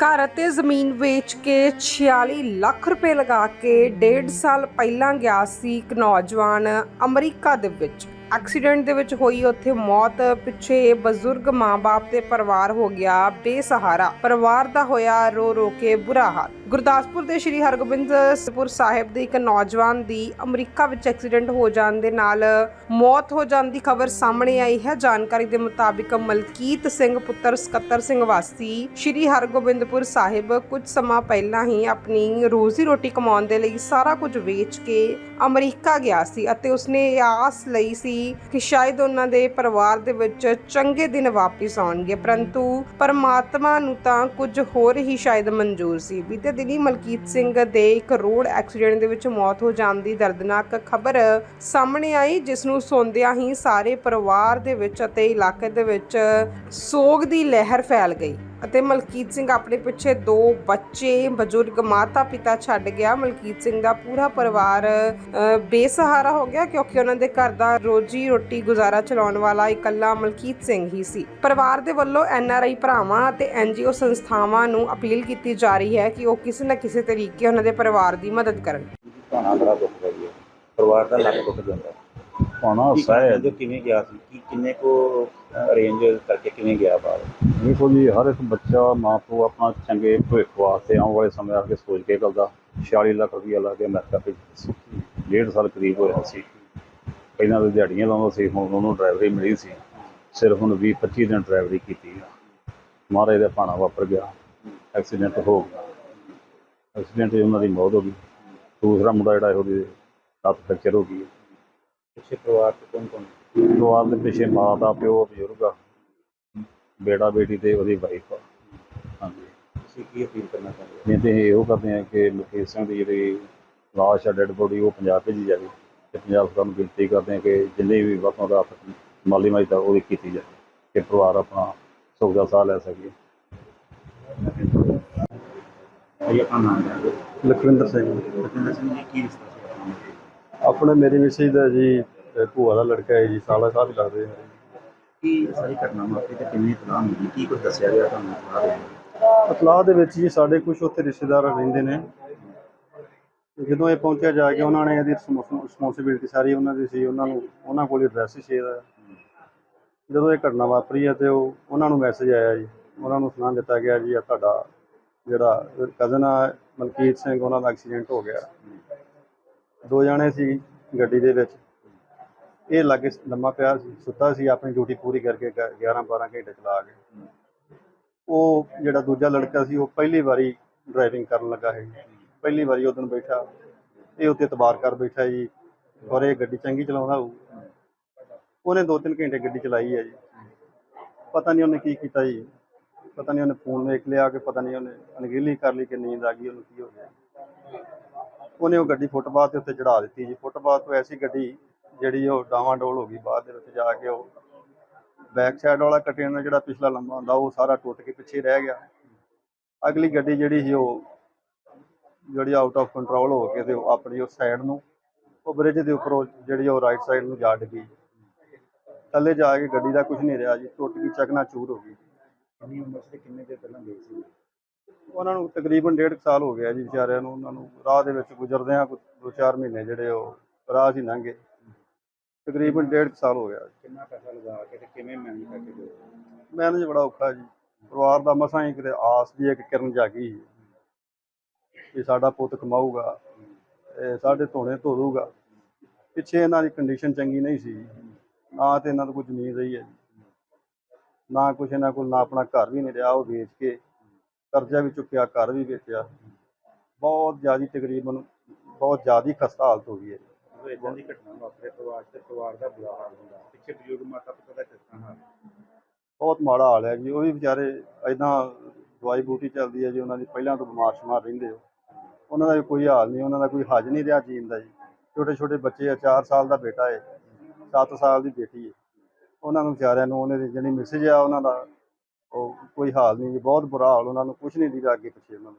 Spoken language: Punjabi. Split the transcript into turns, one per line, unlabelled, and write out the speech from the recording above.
ਘਰ ਅਤੇ ਜ਼ਮੀਨ ਵੇਚ ਕੇ 46 ਲੱਖ ਰੁਪਏ ਲਗਾ ਕੇ ਡੇਢ ਸਾਲ ਪਹਿਲਾਂ ਗਿਆ ਸੀ ਇੱਕ ਨੌਜਵਾਨ ਅਮਰੀਕਾ ਦੇ ਵਿੱਚ। ਐਕਸੀਡੈਂਟ ਦੇ ਵਿੱਚ ਹੋਈ ਉੱਥੇ ਮੌਤ, ਪਿੱਛੇ ਬਜ਼ੁਰਗ ਮਾਂ-ਬਾਪ ਤੇ ਪਰਿਵਾਰ ਹੋ ਗਿਆ ਬੇਸਹਾਰਾ। ਪਰਿਵਾਰ ਦਾ ਹੋਇਆ ਰੋ ਰੋ ਕੇ ਬੁਰਾ ਹਾਲ। ਗੁਰਦਾਸਪੁਰ ਦੇ ਸ਼੍ਰੀ ਹਰਗੋਬਿੰਦਪੁਰ ਸਾਹਿਬ ਦੇ ਇੱਕ ਨੌਜਵਾਨ ਦੀ ਅਮਰੀਕਾ ਵਿੱਚ ਐਕਸੀਡੈਂਟ ਹੋ ਜਾਣ ਦੇ ਨਾਲ ਮੌਤ ਹੋ ਜਾਣ ਦੀ ਖਬਰ ਸਾਹਮਣੇ ਆਈ ਹੈ। ਜਾਣਕਾਰੀ ਦੇ ਮੁਤਾਬਿਕ ਮਲਕੀਤ ਸਿੰਘ ਪੁੱਤਰ ਸਕੱਤਰ ਸਿੰਘ ਵਾਸੀ ਸ਼੍ਰੀ ਹਰਗੋਬਿੰਦਪੁਰ ਸਾਹਿਬ ਕੁਝ ਸਮਾਂ ਪਹਿਲਾਂ ਹੀ ਆਪਣੀ ਰੋਜ਼ੀ ਰੋਟੀ ਕਮਾਉਣ ਦੇ ਲਈ ਸਾਰਾ ਕੁਝ ਵੇਚ ਕੇ ਅਮਰੀਕਾ ਗਿਆ ਸੀ ਅਤੇ ਉਸਨੇ ਇਹ ਆਸ ਲਈ ਸੀ ਕਿ ਸ਼ਾਇਦ ਉਹਨਾਂ ਦੇ ਪਰਿਵਾਰ ਦੇ ਵਿੱਚ ਚੰਗੇ ਦਿਨ ਵਾਪਸ ਆਉਣਗੇ, ਪਰੰਤੂ ਪਰਮਾਤਮਾ ਨੂੰ ਤਾਂ ਕੁਝ ਹੋਰ ਹੀ ਸ਼ਾਇਦ ਮਨਜ਼ੂਰ ਸੀ। ਬੀਤੇ ਦਿਨੀ ਮਲਕੀਤ ਸਿੰਘ ਦੇ ਇੱਕ ਰੋਡ ਐਕਸੀਡੈਂਟ ਦੇ ਵਿੱਚ ਮੌਤ ਹੋ ਜਾਣ ਦੀ ਦਰਦਨਾਕ ਖਬਰ ਸਾਹਮਣੇ ਆਈ, ਜਿਸ ਨੂੰ ਸੁਣਦਿਆਂ ਹੀ ਸਾਰੇ ਪਰਿਵਾਰ ਦੇ ਵਿੱਚ ਅਤੇ ਇਲਾਕੇ ਦੇ ਵਿੱਚ ਸੋਗ ਦੀ ਲਹਿਰ ਫੈਲ ਗਈ। ਅਤੇ ਮਲਕੀਤ ਸਿੰਘ ਆਪਣੇ ਪਿੱਛੇ ਦੋ ਬੱਚੇ, ਬਜ਼ੁਰਗ ਮਾਤਾ ਪਿਤਾ ਛੱਡ ਗਿਆ। ਮਲਕੀਤ ਸਿੰਘ ਦਾ ਪੂਰਾ ਪਰਿਵਾਰ ਬੇਸਹਾਰਾ ਹੋ ਗਿਆ ਕਿਉਂਕਿ ਉਹਨਾਂ ਦੇ ਘਰ ਦਾ ਰੋਜੀ ਰੋਟੀ ਗੁਜ਼ਾਰਾ ਚਲਾਉਣ ਵਾਲਾ ਇਕੱਲਾ ਮਲਕੀਤ ਸਿੰਘ ਹੀ ਸੀ। ਪਰਿਵਾਰ ਦੇ ਵੱਲੋਂ ਐਨ ਆਰ ਆਈ ਭਰਾਵਾਂ ਅਤੇ ਐਨਜੀਓ ਸੰਸਥਾਵਾਂ ਨੂੰ ਅਪੀਲ ਕੀਤੀ ਜਾ ਰਹੀ ਹੈ ਕਿ ਉਹ ਕਿਸੇ ਨਾ ਕਿਸੇ ਤਰੀਕੇ ਉਹਨਾਂ ਦੇ ਪਰਿਵਾਰ ਦੀ ਮਦਦ ਕਰਨ।
ਪਰਿਵਾਰ ਦਾ ਲੱਕ ਟੁੱਟ ਜਾਂਦਾ
ਪਾਉਣਾ
ਕੀ
ਸਹਿ
ਜੋ ਕਿਵੇਂ ਗਿਆ ਸੀ? ਕੀ ਕਿੰਨੇ ਕੋ ਅਰੇਂਜ ਕਰਕੇ ਕਿਵੇਂ ਗਿਆ ਬਾਹਰ
ਦੇਖੋ ਜੀ ਹਰ ਇੱਕ ਬੱਚਾ ਮਾਂ ਪਿਓ ਆਪਣਾ ਚੰਗੇ ਭਵਿੱਖ ਵਾਸਤੇ ਆਉਣ ਵਾਲੇ ਸਮੇਂ ਆ ਕੇ ਸੋਚ ਕੇ ਕਰਦਾ। 46 ਲੱਖ ਰੁਪਈਆ ਲਾ ਕੇ ਅਮਰੀਕਾ ਭੇਜਿਆ ਸੀ। ਡੇਢ ਸਾਲ ਕਰੀਬ ਹੋਇਆ ਸੀ। ਪਹਿਲਾਂ ਤਾਂ ਦਿਹਾੜੀਆਂ ਲਾਉਂਦਾ ਸੀ ਹੁਣ ਉਹਨੂੰ ਡਰਾਈਵਰੀ ਮਿਲੀ ਸੀ। ਸਿਰਫ ਹੁਣ 20 25 ਦਿਨ ਡਰਾਈਵਰੀ ਕੀਤੀ ਆ। ਮਹਾਰਾਜ ਦਾ ਭਾਣਾ ਵਾਪਰ ਗਿਆ। ਐਕਸੀਡੈਂਟ ਹੋ ਗਿਆ। ਐਕਸੀਡੈਂਟ 'ਚ ਉਹਨਾਂ ਦੀ ਮੌਤ ਹੋ ਗਈ। ਦੂਸਰਾ ਮੁੰਡਾ ਜਿਹੜਾ ਉਹਦੀ ਲੱਤ ਫ੍ਰੈਕਚਰ ਹੋ ਗਈ
ਪਿੱਛੇ ਪਰਿਵਾਰ ਚ ਕੌਣ ਕੌਣ?
ਪਰਿਵਾਰ ਦੇ ਪਿੱਛੇ ਮਾਂ ਦਾ ਪਿਓ ਬਜ਼ੁਰਗ ਆ। ਬੇੜਾ ਬੇਟੀ ਤੇ ਉਹਦੀ ਵਾਈਫ ਆ। ਹਾਂਜੀ।
ਤੁਸੀਂ ਕੀ ਅਪੀਲ ਕਰਨਾ ਚਾਹੁੰਦੇ
ਮੈਂ ਤੇ ਇਹੋ ਕਰਦੇ ਆ ਕਿ ਮੁਕੇਸ਼ ਸਿੰਘ ਦੀ ਜਿਹੜੀ ਲਾਸ਼ ਆ ਡੈਡ ਬੋਡੀ ਉਹ ਪੰਜਾਬ ਭੇਜੀ ਜਾਵੇ ਤੇ ਪੰਜਾਬ ਸਰਕਾਰ ਨੂੰ ਬੇਨਤੀ ਕਰਦੇ ਆ ਕਿ ਜਿੰਨੇ ਵੀ ਵਕਤਾਂ ਦਾ ਮਾਲੀ ਮਦਦ ਉਹਦੀ ਕੀਤੀ ਜਾਵੇ ਕਿ ਪਰਿਵਾਰ ਆਪਣਾ ਸੁੱਖ ਦਾ ਸਾਹ ਲੈ ਸਕੇ।
ਹੋ ਇਹ ਆਪਣਾ ਨਾਮ ਹੈ
ਲਖਵਿੰਦਰ ਸਿੰਘ।
ਲਖਿੰਦਰ ਸਿੰਘ ਜੀ ਕੀ ਰਿਸ਼ਤਾ ਸੀ ਆਪਣਾ?
ਆਪਣੇ ਮੇਰੀ ਮਿਸਿਸ ਦਾ ਜੀ ਅਹ ਭੂਆ ਦਾ ਲੜਕਾ ਹੈ ਜੀ ਸਾਲਾ ਸਾਹਿਬ ਲੱਗਦੇ ਆ।
ਕੀ ਸਾਰੀ ਘਟਨਾ ਵਾਪਰੀ ਤੇ ਕਿੰਨੀ ਤਲਾਹ ਮਿਲੀ? ਕੀ ਕੁਝ ਦੱਸਿਆ ਗਿਆ ਤੁਹਾਨੂੰ ਬਾਅਦ ਵਿੱਚ?
ਇਤਲਾਹ ਦੇ ਵਿੱਚ ਜੀ ਸਾਡੇ ਕੁਝ ਉੱਥੇ ਰਿਸ਼ਤੇਦਾਰ ਰਹਿੰਦੇ ਨੇ। ਤੇ ਜਦੋਂ ਇਹ ਪਹੁੰਚਿਆ ਜਾ ਕੇ ਉਹਨਾਂ ਨੇ ਇਹਦੀ ਰਿਸਪੌਂਸਿਬਿਲਟੀ ਸਾਰੀ ਉਹਨਾਂ ਦੀ ਸੀ ਉਹਨਾਂ ਨੂੰ ਉਹਨਾਂ ਕੋਲ ਐਡਰੈਸ ਸ਼ੇਅਰ ਹੈ ਜਦੋਂ ਇਹ ਘਟਨਾ ਵਾਪਰੀ ਹੈ ਤੇ ਉਹ ਉਹਨਾਂ ਨੂੰ ਮੈਸੇਜ ਆਇਆ ਜੀ। ਉਹਨਾਂ ਨੂੰ ਸੁਣਾ ਦਿੱਤਾ ਗਿਆ ਜੀ ਆ ਤੁਹਾਡਾ ਜਿਹੜਾ ਕਜ਼ਨ ਆ ਮਲਕੀਤ ਸਿੰਘ ਉਹਨਾਂ ਦਾ ਐਕਸੀਡੈਂਟ ਹੋ ਗਿਆ। ਦੋ ਜਣੇ ਸੀ ਗੱਡੀ ਦੇ ਵਿੱਚ। ਇਹ ਲਾਗੇ ਲੰਮਾ ਪਿਆ ਸੀ, ਸੁੱਤਾ ਸੀ, ਆਪਣੀ ਡਿਊਟੀ ਪੂਰੀ ਕਰਕੇ 11 12 ਘੰਟੇ ਚਲਾ ਕੇ ਉਹ ਜਿਹੜਾ ਦੂਜਾ ਲੜਕਾ ਸੀ, ਉਹ ਪਹਿਲੀ ਵਾਰੀ ਡਰਾਈਵਿੰਗ ਕਰਨ ਲੱਗਾ ਹੈ ਪਹਿਲੀ ਵਾਰੀ ਉਹ ਦਿਨ ਬੈਠਾ। ਇਹ ਉੱਤੇ ਤਬਾਰ ਕਰ ਬੈਠਾ ਜੀ ਔਰ ਇਹ ਗੱਡੀ ਚੰਗੀ ਚਲਾਉਂਦਾ ਹੋਊ। ਉਹਨੇ 2-3 ਘੰਟੇ ਗੱਡੀ ਚਲਾਈ ਹੈ ਜੀ। ਪਤਾ ਨਹੀਂ ਉਹਨੇ ਕੀ ਕੀਤਾ ਜੀ। ਪਤਾ ਨਹੀਂ ਉਹਨੇ ਫੋਨ ਵੇਖ ਲਿਆ ਕਿ ਪਤਾ ਨਹੀਂ ਉਹਨੇ ਅਣਗਹਿਲੀ ਕਰ ਲਈ ਕਿ ਨੀਂਦ ਆ ਗਈ, ਉਹਨੂੰ ਕੀ ਹੋ ਗਿਆ। ਉਹਨੇ ਉਹ ਗੱਡੀ ਫੁੱਟਪਾਥ ਦੇ ਉੱਤੇ ਚੜਾ ਦਿੱਤੀ ਜੀ। ਫੁੱਟਪਾਥ ਤੋਂ ਐਸੀ ਗੱਡੀ ਜਿਹੜੀ ਉਹ ਡਾਵਾਂਡੋਲ ਹੋ ਗਈ, ਬਾਅਦ ਦੇ ਵਿੱਚ ਜਾ ਕੇ ਉਹ ਬੈਕ ਸਾਈਡ ਵਾਲਾ ਕੰਟੇਨਰ ਜਿਹੜਾ ਪਿਛਲਾ ਲੰਬਾ ਹੁੰਦਾ, ਉਹ ਸਾਰਾ ਟੁੱਟ ਕੇ ਪਿੱਛੇ ਰਹਿ ਗਿਆ। ਅਗਲੀ ਗੱਡੀ ਜਿਹੜੀ ਸੀ ਉਹ ਜਿਹੜੀ ਆਊਟ ਆਫ ਕੰਟਰੋਲ ਹੋ ਕੇ ਤੇ ਉਹ ਆਪਣੀ ਉਸ ਸਾਈਡ ਨੂੰ, ਉਹ ਬ੍ਰਿਜ ਦੇ ਉੱਪਰੋਂ ਜਿਹੜੀ ਉਹ ਰਾਈਟ ਸਾਈਡ ਨੂੰ ਜਾ ਡਿੱਗੀ। ਥੱਲੇ ਜਾ ਕੇ ਗੱਡੀ ਦਾ ਕੁਝ ਨਹੀਂ ਰਿਹਾ ਜੀ, ਟੁੱਟ ਗਈ ਚਕਨਾ ਚੂਰ ਹੋ ਗਈ।
ਕਿੰਨੀ ਉਮਰ ਸੀ ਕਿੰਨੇ ਦੇ ਪਹਿਲਾਂ ਗਏ ਸੀ?
ਉਹਨਾਂ ਨੂੰ ਤਕਰੀਬਨ ਡੇਢ ਕੁ ਸਾਲ ਹੋ ਗਿਆ ਜੀ ਵਿਚਾਰਿਆਂ ਨੂੰ ਉਹਨਾਂ ਨੂੰ ਰਾਹ ਦੇ ਵਿੱਚ ਗੁਜ਼ਰਦਿਆਂ ਕੁ ਦੋ ਚਾਰ ਮਹੀਨੇ ਜਿਹੜੇ ਉਹ ਰਾਹ 'ਚ ਹੀ ਲੰਘੇ ਤਕਰੀਬਨ ਡੇਢ ਕੁ ਸਾਲ ਹੋ ਗਿਆ।
ਕਿੰਨਾ ਪੈਸਾ ਲਗਾ ਕੇ ਤੇ ਕਿਵੇਂ ਮੈਨੇਜ ਕਰਕੇ ਗਏ?
ਮੈਨੇਜ ਬੜਾ ਔਖਾ ਜੀ। ਪਰਿਵਾਰ ਦਾ ਮਸਾਂ ਹੀ ਕਿਤੇ ਆਸ ਦੀ ਇੱਕ ਕਿਰਨ ਜਾਗੀ ਕਿ ਸਾਡਾ ਪੁੱਤ ਕਮਾਊਗਾ ਸਾਡੇ ਧੋਣੇ ਧੋ ਦੂਗਾ ਪਿੱਛੇ ਇਹਨਾਂ ਦੀ ਕੰਡੀਸ਼ਨ ਚੰਗੀ ਨਹੀਂ ਸੀ। ਨਾ ਤੇ ਇਹਨਾਂ ਤੋਂ ਕੋਈ ਜ਼ਮੀਨ ਰਹੀ ਹੈ ਨਾ ਕੁਛ ਇਹਨਾਂ ਕੋਲ ਨਾ ਆਪਣਾ ਘਰ ਵੀ ਨਹੀਂ ਰਿਹਾ ਉਹ ਵੇਚ ਕੇ। ਕਰਜ਼ਾ ਵੀ ਚੁੱਕਿਆ ਘਰ ਵੀ ਵੇਚਿਆ। ਬਹੁਤ ਜ਼ਿਆਦੀ ਤਕਰੀਬਨ ਬਹੁਤ ਜ਼ਿਆਦੀ ਖਸਤਾ ਹਾਲਤ ਹੋ ਗਈ ਹੈ।
ਇਦਾਂ ਦੀ ਘਟਨਾ ਵਾਪਰੇ ਪਰਿਵਾਰ ਤੇ ਪਰਿਵਾਰ ਦਾ ਬੁਰਾ ਹਾਲ ਹੁੰਦਾ। ਪਿੱਛੇ ਬਜ਼ੁਰਗ ਮਾਤਾ ਪਿਤਾ ਦਾ ਕਿਸ ਤਰ੍ਹਾਂ ਹਾਲ?
ਬਹੁਤ ਮਾੜਾ ਹਾਲ ਹੈ ਜੀ। ਉਹ ਵੀ ਵਿਚਾਰੇ ਐਦਾਂ ਦਵਾਈ ਬੂਟੀ ਚੱਲਦੀ ਹੈ ਜੀ ਉਹਨਾਂ ਦੀ ਪਹਿਲਾਂ ਤੋਂ ਬਿਮਾਰ ਸ਼ਮਾਰ ਰਹਿੰਦੇ ਹੋ। ਉਹਨਾਂ ਦਾ ਵੀ ਕੋਈ ਹਾਲ ਨਹੀਂ ਉਹਨਾਂ ਦਾ ਕੋਈ ਹੱਜ ਨਹੀਂ ਰਿਹਾ ਜੀਣ ਦਾ ਜੀ। ਛੋਟੇ ਛੋਟੇ ਬੱਚੇ ਆ 4 ਸਾਲ ਦਾ ਬੇਟਾ ਹੈ 7 ਸਾਲ ਦੀ ਬੇਟੀ ਹੈ। ਉਹਨਾਂ ਨੂੰ ਵਿਚਾਰਿਆਂ ਨੂੰ ਉਹਨਾਂ ਜਿਹੜੀ ਮਿਸਜ ਆ ਉਹਨਾਂ ਦਾ। ਉਹ ਕੋਈ ਹਾਲ ਨਹੀਂ ਜੀ, ਬਹੁਤ ਬੁਰਾ ਹਾਲ, ਉਹਨਾਂ ਨੂੰ ਕੁਝ ਨਹੀਂ ਦੀਦਾ ਅੱਗੇ ਪਿੱਛੇ ਉਹਨਾਂ ਨੂੰ।